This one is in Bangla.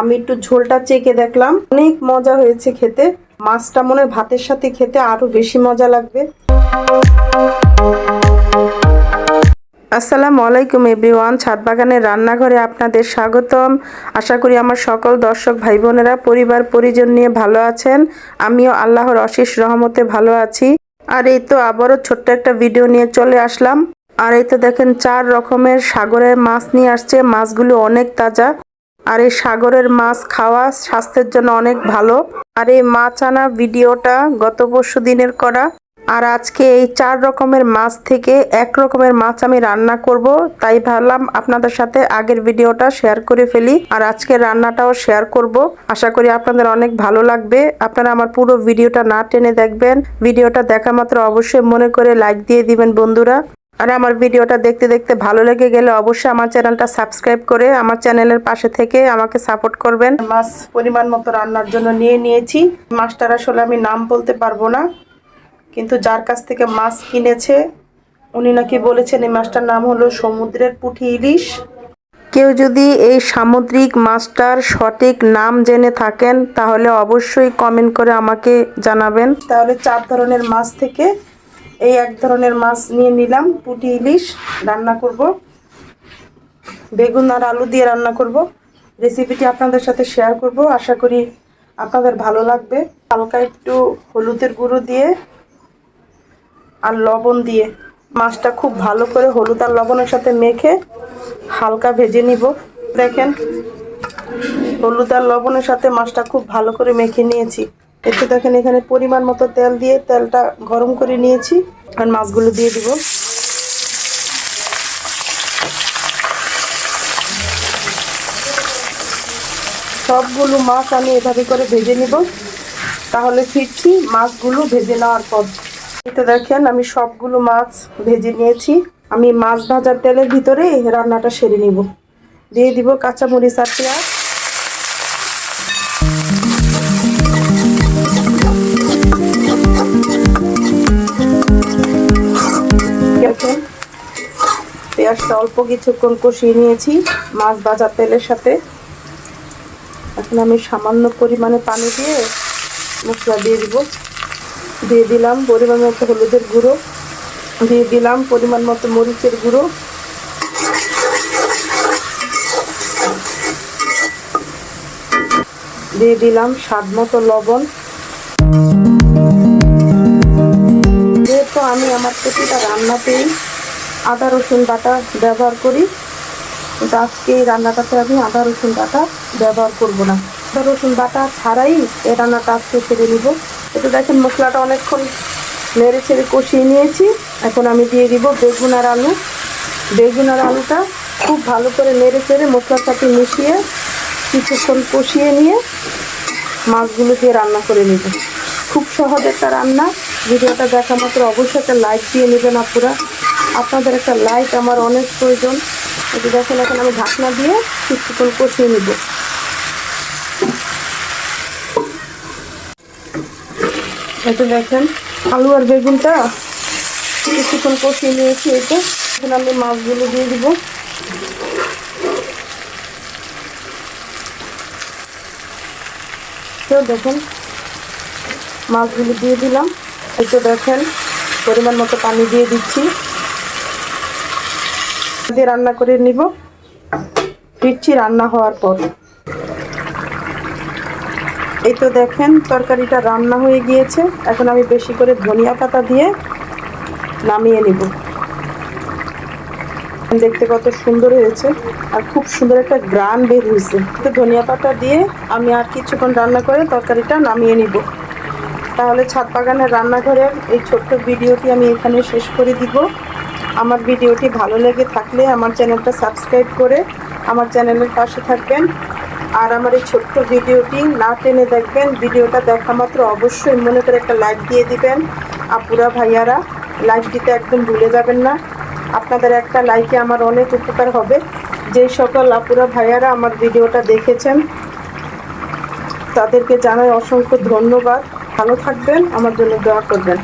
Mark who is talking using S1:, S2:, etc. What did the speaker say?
S1: আমি একটু ঝোলটা চেকে দেখলাম। অনেক মজা হয়েছে খেতে। মাছটা মনে ভাতের সাথে খেতে আরও বেশি মজা লাগবে। আসসালামু আলাইকুম এভরিওয়ান। ছাদ বাগানের রান্নাঘরে আপনাদের স্বাগতম। আশা করি আমার সকল দর্শক ভাই বোনেরা, পরিবার, পরিজন নিয়ে ভালো আছেন। আমিও আল্লাহর অশেষ রহমতে ভালো আছি। আর এই তো আবারও ছোট্ট একটা ভিডিও নিয়ে চলে আসলাম। আর এই তো দেখেন, চার রকমের সাগরের মাছ নিয়ে আসছে। মাছগুলো অনেক তাজা। আর এই সাগরের মাছ খাওয়া স্বাস্থ্যের জন্য অনেক ভালো। আর এই মাছ আনা ভিডিওটা গত পরশু দিনের করা। আর আজকে এই চার রকমের মাছ থেকে এক রকমের মাছ আমি রান্না করব। তাই ভাবলাম আপনাদের সাথে আগের ভিডিওটা শেয়ার করে ফেলি আর আজকে রান্নাটাও শেয়ার করব। আশা করি আপনাদের অনেক ভালো লাগবে। আপনারা আমার পুরো ভিডিওটা না টেনে দেখবেন। ভিডিওটা দেখা মাত্র অবশ্যই মনে করে লাইক দিয়ে দিবেন বন্ধুরা। আর আমার ভিডিওটা দেখতে দেখতে ভালো লেগে গেলে অবশ্যই আমার চ্যানেলটা সাবস্ক্রাইব করে আমার চ্যানেলের পাশে থেকে আমাকে সাপোর্ট করবেন। মাছ পরিমাণ মতো রান্নার জন্য নিয়ে নিয়েছি। মাছটার আসলে আমি নাম বলতে পারব না কিন্তু যার কাছ থেকে মাছ কিনেছে উনি নাকি বলেছেন এই মাছটার নাম হলো সমুদ্রের পুঁটি ইলিশ। কেউ যদি এই সামুদ্রিক মাছটার সঠিক নাম জেনে থাকেন তাহলে অবশ্যই কমেন্ট করে আমাকে জানাবেন। তাহলে চার ধরনের মাছ থেকে এই এক ধরনের মাছ নিয়ে নিলাম, পুঁটি, ইলিশ, রান্না করব। বেগুন আর আলু দিয়ে রান্না করব। রেসিপিটি আপনাদের সাথে শেয়ার করব। আশা করি আপনাদের ভালো লাগবে। হালকা একটু হলুদের গুঁড়ো দিয়ে আর লবণ দিয়ে মাছটা খুব ভালো করে হলুদ আর লবণের সাথে মেখে হালকা ভেজে নিব। দেখেন, হলুদ আর লবণের সাথে মাছটা খুব ভালো করে মেখে নিয়েছি। একটু দেখেন এখানে পরিমাণ মতো তেল দিয়ে তেলটা গরম করে নিয়েছি আর মাছগুলো দিয়ে দিব। সবগুলো মাছ আমি এভাবে করে ভেজে নিব। তাহলে ফিরছি মাছগুলো ভেজে নেওয়ার পর। তো দেখেন আমি সবগুলো মাছ ভেজে নিয়েছি। আমি মাছ ভাজার তেলের ভিতরে রান্নাটা সেরে নিব। দিয়ে দিব কাঁচামরিচ আর পেঁয়াজ। পেঁয়াজটা অল্প কিছুক্ষণ কষিয়ে নিয়েছি, মাছ ভাজার তেলের সাথে। এখন আমি সামান্য পরিমাণে পানি দিয়ে মশলা দিয়ে দিব। দিয়ে দিলাম পরিমাণ মতো হলুদের গুঁড়ো। দিয়ে দিলাম পরিমাণ মতো মরিচের গুঁড়ো। দিয়ে দিলাম স্বাদ মতো লবণ। যেহেতু আমি আমার প্রতিটা রান্নাতেই আদা, রসুন বাটা ব্যবহার করি। কিন্তু আজকে এই রান্নাটাতে আমি আদা, রসুন বাটা ব্যবহার করব না। আদা, রসুন বাটা ছাড়াই এই রান্নাটা আজকে সেরে নিব। এটা দেখেন মশলাটা অনেকক্ষণ নেড়ে ছেড়ে কষিয়ে নিয়েছি। এখন আমি দিয়ে দিব বেগুন আর আলু। বেগুন আর আলুটা খুব ভালো করে নেড়ে চেড়ে মশলার সাথে মিশিয়ে কিছুক্ষণ কষিয়ে নিয়ে মাছগুলো দিয়ে রান্না করে নেব। খুব সহজ একটা রান্না। ভিডিওটা দেখা মাত্র অবশ্যই একটা লাইক দিয়ে নেবেন আপুরা। আপনাদের একটা লাইক আমার অনেক প্রয়োজন। এটা দেখেন, এখন আমি ঢাকনা দিয়ে কিছুক্ষণ কষিয়ে নেব। এটা দেখেন, আলু আর বেগুনটা কিছুক্ষণ কষিয়ে নিয়েছি এটা এখন আমি মাছগুলো দিয়ে দিব। দেখুন, মাছগুলো দিয়ে দিলাম। এটা দেখেন, পরিমাণ মতো পানি দিয়ে দিচ্ছি। দিয়ে রান্না করে নিব। ফিরছি রান্না হওয়ার পর। এই তো দেখেন, তরকারিটা রান্না হয়ে গিয়েছে। এখন আমি বেশি করে ধনিয়া পাতা দিয়ে নামিয়ে নিব। দেখতে কত সুন্দর হয়েছে আর খুব সুন্দর একটা গ্রান বের হয়েছে। তো ধনিয়া পাতা দিয়ে আমি আর কিছুক্ষণ রান্না করে তরকারিটা নামিয়ে নিব। তাহলে ছাদ বাগানের রান্নাঘরের এই ছোট্ট ভিডিওটি আমি এখানে শেষ করে দিব। আমার ভিডিওটি ভালো লেগে থাকলে আমার চ্যানেলটা সাবস্ক্রাইব করে আমার চ্যানেলের পাশে থাকবেন। আর আমার এই ছোট্ট ভিডিওটি না টেনে দেখবেন, ভিডিওটা দেখা মাত্র অবশ্যই মনে করে একটা লাইক দিয়ে দিবেন। আপুরা ভাইয়ারা লাইক দিতে একদম ভুলে যাবেন না। আপনাদের একটা লাইকে আমার অনেক উপকার হবে। যেই সকল আপুরা ভাইয়ারা আমার ভিডিওটা দেখেছেন, তাদেরকে জানাই অসংখ্য ধন্যবাদ। ভালো থাকবেন, আমার জন্য দোয়া করবেন।